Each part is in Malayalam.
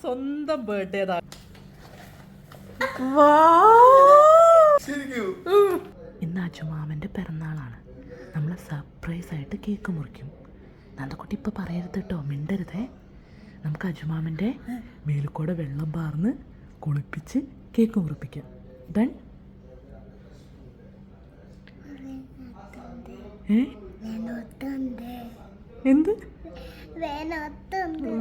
സ്വന്തം ബർത്ത്ഡേതാ ശരിക്കും. ഇന്ന് അജുമാമന്റെ പിറന്നാളാണ്. നമ്മൾ സർപ്രൈസ് ആയിട്ട് കേക്ക് മുറിക്കും. നന്ദക്കുട്ടി ഇപ്പൊ പറയരുത് കേട്ടോ മിണ്ടരുതേ. നമുക്ക് അജുമാമന്റെ മേലുക്കൂടെ വെള്ളം പാർന്ന് കുളിപ്പിച്ച് കേക്ക് മുറിപ്പിക്കാം. ഡൺ ഏ? എന്ത്?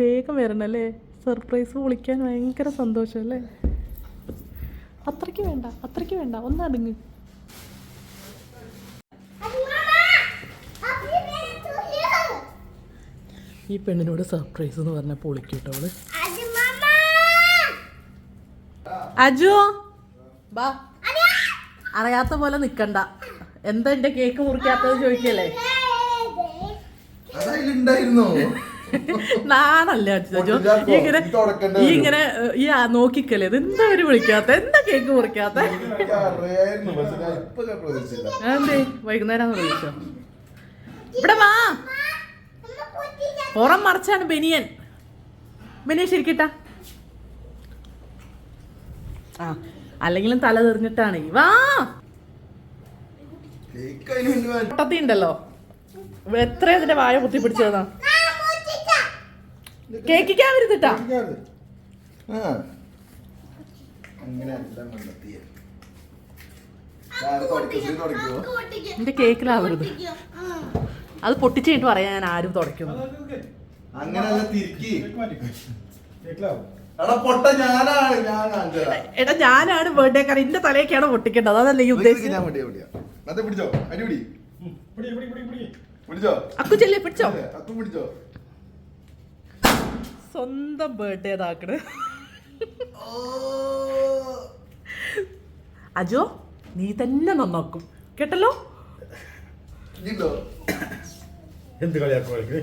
വേഗം വരണല്ലേ? സർപ്രൈസ് വിളിക്കാൻ ഭയങ്കര സന്തോഷമല്ലേ അത്രയ്ക്ക് വേണ്ട അത്രയ്ക്ക് വേണ്ട. ഒന്ന് അടുങ്ങ്. ഈ പെണ്ണിനോട് സർപ്രൈസ് എന്ന് പറഞ്ഞ പൊളിക്കൂട്ടോ അവൾ. അജു ബാ. അറിയാത്ത പോലെ നിക്കണ്ട. എന്താ എന്റെ കേക്ക് മുറിക്കാത്തത് ചോദിക്കല്ലേ? അതതിലുണ്ടായിരുന്നോ നാണല്ലേ ഈ ഇങ്ങനെ ഈ ഇങ്ങനെ ഈ നോക്കിക്കല്ലേ? ഇത് എന്താ അവർ വിളിക്കാത്ത? എന്താ കേക്ക് മുറിക്കാത്ത? എന്തേ വൈകുന്നേരം വിളിച്ചോ ഇവിടെ വാ പുറം മറിച്ചാണ് ബനിയൻ. ബനിയൻ ശരിക്കട്ട. ആ അല്ലെങ്കിലും തല തെറിഞ്ഞിട്ടാണ്. വാ- ഉണ്ടല്ലോ. എത്ര അതിന്റെ വായ കുത്തി പിടിച്ചതാ. എന്റെ കേക്കിലാവരുത്. അത് പൊട്ടിച്ച് കഴിഞ്ഞിട്ട് പറയാൻ ഞാൻ ആരും തുടയ്ക്കുന്നു തിരിക്കി. എടാ പൊട്ട ഞാനാണ് ഞാൻ കാരണം ബർത്ത്ഡേ കാരൻ എന്റെ തലയൊക്കെയാണ് പൊട്ടിക്കേണ്ടത്. അതല്ല ഈ ഉദ്ദേശിച്ചത്? അക്കു ചെല്ലേ പിടിച്ചോ? അക്കു പിടിച്ചോ? സ്വന്തം ബർത്ത്ഡേ ഇതാക്കണ്. അജോ നീ തന്നെ നന്നാക്കും. കേട്ടല്ലോ? എന്ത് കളിയാക്കും കളിക്ക്?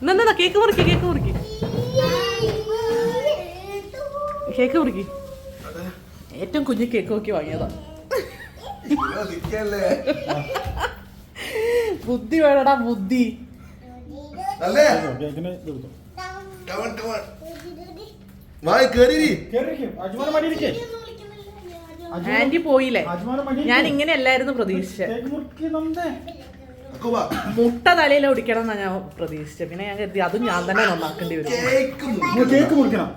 എന്നാ കേക്ക് മുറിക്കി കേക്ക് മുറിക്കി. കേക്ക് മുറിക്കി. ഏറ്റവും കുഞ്ഞു കേക്ക് നോക്കി വാങ്ങിയതാ. ബുദ്ധി വേണടാ ബുദ്ധി. അല്ലേ. വായ് കേറി ആന്റി പോയില്ലേ? ഞാൻ ഇങ്ങനെ അല്ലായിരുന്നു പ്രതീക്ഷിച്ചത് മുട്ട തലയിൽ ഒടിക്കണം എന്നാ ഞാൻ പ്രതീക്ഷിച്ചത് പിന്നെ ഞാൻ കരുതി അതും ഞാൻ തന്നെ നന്നാക്കേണ്ടി വരും. കേക്ക് മുറിക്കണം.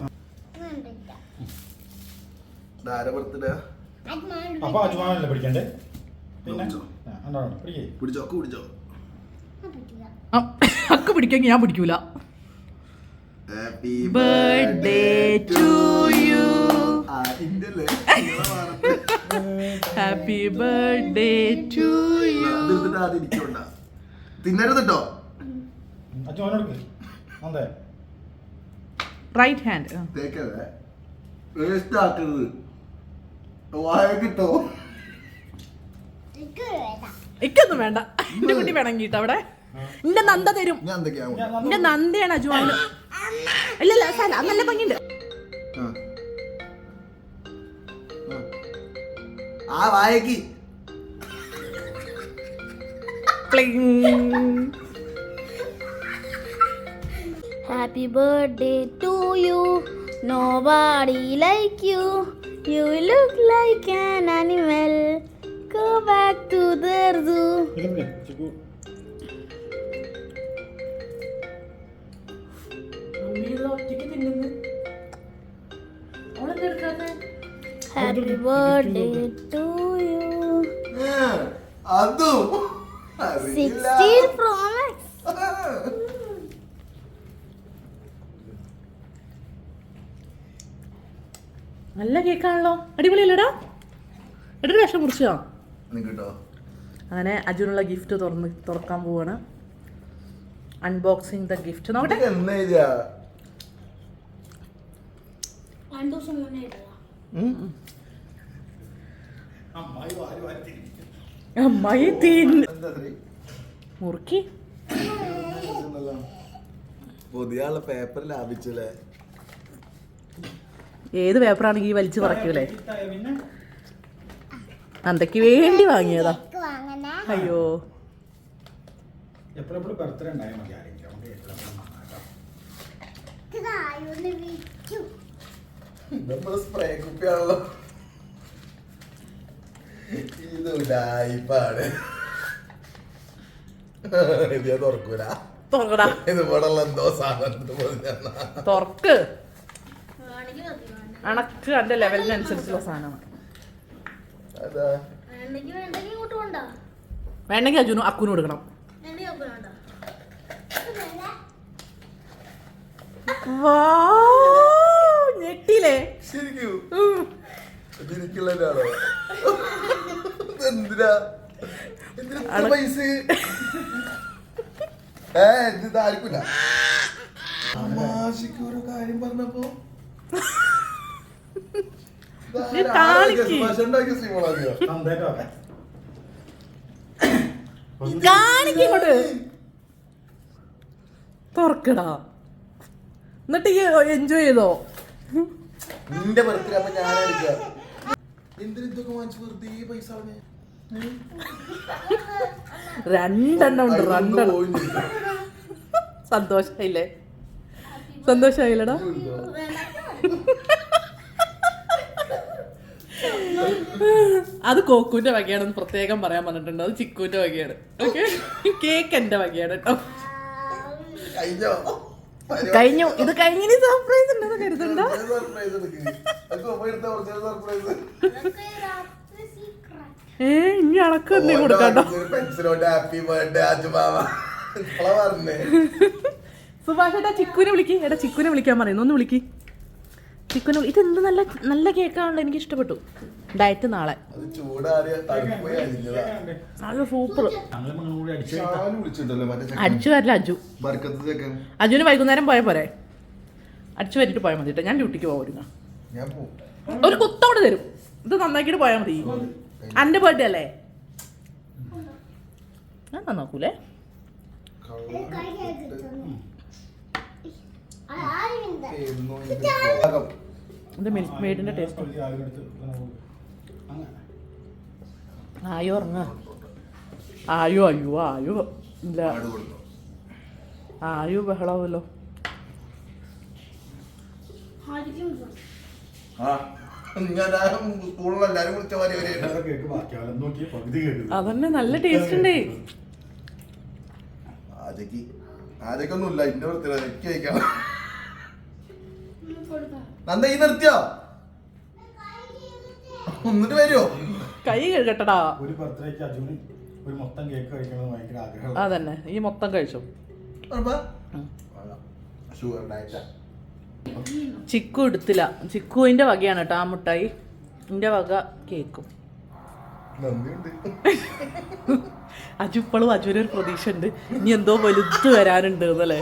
അപ്പൊ അജ്മാനല്ലേ പിടിക്കണ്ടേ? പിടിച്ചോ? പിടിച്ചോ? അക്ക് പിടിക്കാൻ ഞാൻ പിടിക്കൂല. ഹാപ്പി ബർത്ത്ഡേ ടു യു തിന്നരുത് കേട്ടോ റൈറ്റ് ഹാൻഡ് വേസ്റ്റ് ആക്കരുത്. വായ കിട്ടോ? ഇക്കൊന്നും വേണ്ട. എന്റെ കുട്ടി വേണമെങ്കിൽ അവിടെ? എന്റെ നന്ദ തരും. എന്റെ നന്ദയാണ് അജുവാണ് ഇല്ല ഇല്ല സാല നല്ല ഭംഗിണ്ട് ആ. വായക്ക്. Happy birthday to you nobody like you you look like an animal go back to their zoo. ഇല്ലേ Chikku Happy birthday to you. ഏ, അതും അറിയില്ല. 16 Pro Max. നല്ല കേക്കാണല്ലോ. അടിപൊളിയല്ലടാ? എടാ വിഷം മുറിച്ചോ? നിക്കട്ടോ അങ്ങനെ അജുനുള്ള ഗിഫ്റ്റ് തുറന്ന് തുറക്കാൻ പോവാണ്. അൺബോക്സിങ് ദ ഗിഫ്റ്റ് നോക്കട്ടെ. എന്നാ എഴുതിയാ? അമ്മായി തിന്ന്. മുറുക്കി. പുതിയ പേപ്പർ ലാഭിച്ചല്ലേ? ഏത് പേപ്പറാണെങ്കിൽ ഈ വലിച്ചു പറക്കൂലേ? അന്തക്ക് വേണ്ടി വാങ്ങിയതാ. അയ്യോ. ബർത്ത്ഡേ ഉണ്ടായാൽ മതി ആരെങ്കിലും. നമ്മൾ സ്പ്രേ കുപ്പിയാണല്ലോ. ഇത് ഉടായിപ്പാണ് ഇത് ഞാൻ തുറക്കൂല. തുറക്കടാ. ഇത് ഇവിടെ ഉള്ള എന്തോ പറഞ്ഞാ തുറക്ക് അണക്ക് എന്റെ ലെവലിനനുസരിച്ചുള്ള സാധനമാണ്. അതാ. വേണമെങ്കിൽ അജുനും അക്കുനും കൊടുക്കണം വാ. ഞെട്ടിയില്ലേ ശരിക്കും. ഇതിരിക്കുള്ളതാണോ എന്തിനാ? എന്തിനാ പൈസ? ഏ ഇത് ആർക്കില്ല തമാശക്ക് ഒരു കാര്യം പറഞ്ഞപ്പോ നീ കാണിക്ക്. ഉണ്ടാക്കിയ ശ്രീമളാദിയോ നന്നായിട്ട് വെക്കാം. കാണിക്കോട്ട് തുറക്കടാ. എന്നിട്ട് എൻജോയ് ചെയ്തോ? നിന്റെ ബർത്ത്ഡേ അപ്പൊ ഞാൻ എടുക്കുക എന്തിനു ഇതൊക്കെ വാങ്ങിച്ചു വെറുതെ പൈസ? രണ്ടെണ്ണം ഉണ്ട് രണ്ടെണ്ണം. സന്തോഷായില്ലേ? സന്തോഷായില്ലടാ? അത് കോക്കുവിന്റെ വകയാണെന്ന് പ്രത്യേകം പറയാൻ പറഞ്ഞിട്ടുണ്ട്. അത് ചിക്കുവിന്റെ വകയാണ്. ഓക്കെ കേക്ക് എന്റെ വകയാണ് കേട്ടോ. കഴിഞ്ഞോ? കഴിഞ്ഞു. ഇത് കഴിഞ്ഞ സർപ്രൈസ് ഉണ്ടെന്ന് കരുതണ്ട ഏ ഇനി അണക്ക് എന്തേ കൊടുക്കാട്ടോ സുഭാഷ് ഏട്ടാ ചിക്കുനെ വിളിക്ക്. എടാ ചിക്കുനെ വിളിക്കാൻ പറയുന്നു. ഒന്ന് വിളിക്ക്. ചിക്കുനെ ഇത് എന്ത് നല്ല നല്ല കേക്കാണല്ലോ. എനിക്ക് ഇഷ്ടപ്പെട്ടു. ഡയറ്റ് നാളെ. നല്ല സൂപ്പർ. അടിച്ചു വരില്ല അജു. അജുവിന് വൈകുന്നേരം പോയ പോരെ? അടിച്ചു വരിട്ട് പോയാൽ മതി ഞാൻ ഡ്യൂട്ടിക്ക് പോകാം ഒരു കുത്തോട് തരും. ഇത് നന്നാക്കിയിട്ട് പോയാൽ മതി. അന്റെ ബർത്ത്ഡേ അല്ലേ? ഞാൻ നന്നാക്കൂലേ. ഇത് മിൽക്ക് മെയ്ഡിന്റെ ടേസ്റ്റ് ആയോ ഉറങ്ങ. ആയോ അയ്യോ ആയോ. ഇല്ല. ആയോ ബഹളാവല്ലോ. അതന്നെ നല്ല ടേസ്റ്റ് ഉണ്ട്. ആദ്യക്ക് ആദ്യക്കൊന്നുമില്ല ഇന്റെ വൃത്തി എനിക്ക് കഴിക്കാം. നന്ദ ഈ നിർത്തിയോ? എന്നിട്ട് വരുമോ കൈ കഴുകട്ടടാ ഒരു ബർത്ത്ഡേക്ക് അജുന് ഒരു മൊത്തം കേക്ക് കഴിക്കണമെന്ന് ഭയങ്കര ആഗ്രഹം അതന്നെ. ഈ മൊത്തം കഴിച്ചു. ഷുഗർ ഡയറ്റാ ചിക്കു എടുത്തില്ല. ചിക്കുവിന്റെ വകയാണ് കേട്ടോ ആ മുട്ടായി. എന്റെ വക കേക്കും. അജുപ്പളും അജുവിന് ഒരു പ്രതീക്ഷ ഉണ്ട് ഇനി എന്തോ വലുത് വരാനുണ്ട് എന്നല്ലേ?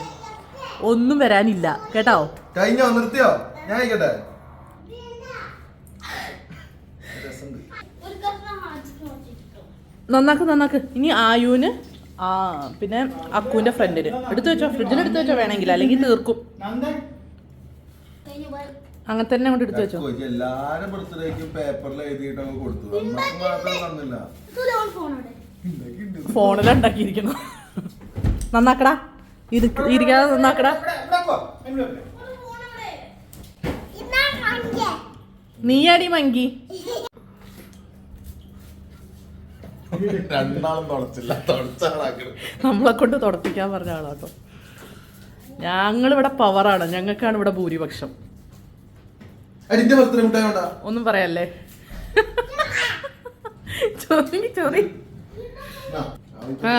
ഒന്നും വരാനില്ല. കേട്ടോ? കഴിഞ്ഞോ? നിർത്തിയോ? ഞാൻ കഴിക്കട്ടെ നന്നാക്ക് നന്നാക്ക്. ഇനി ആയുവിന് ആ പിന്നെ അക്കുവിന്റെ ഫ്രണ്ടിന്. എടുത്തു വെച്ചോ ഫ്രിഡ്ജിൽ എടുത്തു വെച്ചോ വേണമെങ്കിൽ അല്ലെങ്കിൽ തീർക്കും. അങ്ങനെ തന്നെ കൊണ്ട് എടുത്തു വെച്ചോ. എല്ലാരും ബർത്ത്ഡേക്കും പേപ്പറിൽ ഇതൊക്കെയുണ്ട്. ഫോണിലുണ്ടാക്കിയിരിക്കുന്നു നന്നാക്കടാ. ഇരിക്ക- ഇരിക്കാതെ നന്നാക്കടാ. നീയാടി മങ്കി. രണ്ടാളും തുടച്ചില്ല നമ്മളെ കൊണ്ട് തുടപ്പിക്കാൻ പറഞ്ഞ ആളാട്ടോ. ഞങ്ങളിവിടെ പവറാണ് ഞങ്ങൾക്കാണ് ഇവിടെ ഭൂരിപക്ഷം. ഒന്നും പറയല്ലേ? ചൊറി ചൊറി ആ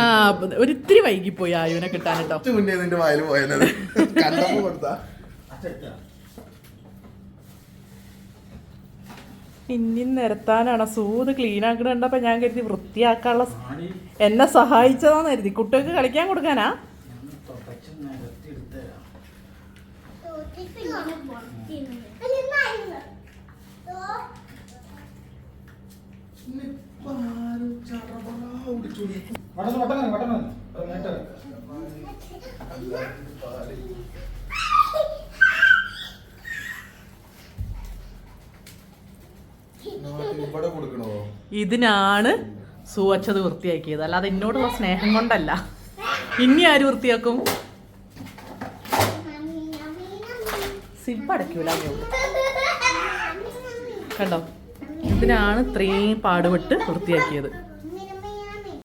ഒരിത്തിരി വൈകിപ്പോയി ആയുവിനെ കിട്ടാൻ കേട്ടോ. മുന്നേ നിന്റെ വായിൽ പോയത്. കണ്ടപ്പോ കൊടുത്താ. ഇനി നിരത്താനാണ്. സൂത് ക്ലീൻ ആക്കണ കണ്ടപ്പോ ഞാൻ കരുതി വൃത്തിയാക്കാനുള്ള എന്നെ സഹായിച്ചതാന്ന് കരുതി. കുട്ടികൾക്ക് കളിക്കാൻ കൊടുക്കാനാ? പെട്ടെന്ന് പെട്ടെന്ന് പെട്ടെന്ന്. നേരത്തെ ഇവിടെ കൊടുക്കണോ ഇതിനാണ് സുവച്ചത് വൃത്തിയാക്കിയത്. അല്ലാതെ എന്നോടുള്ള സ്നേഹം കൊണ്ടല്ല. ഇനി ആര് വൃത്തിയാക്കും? സിബ് കണ്ടോ? ഇതിനാണ് ഇത്രയും പാടുപെട്ട് വൃത്തിയാക്കിയത്.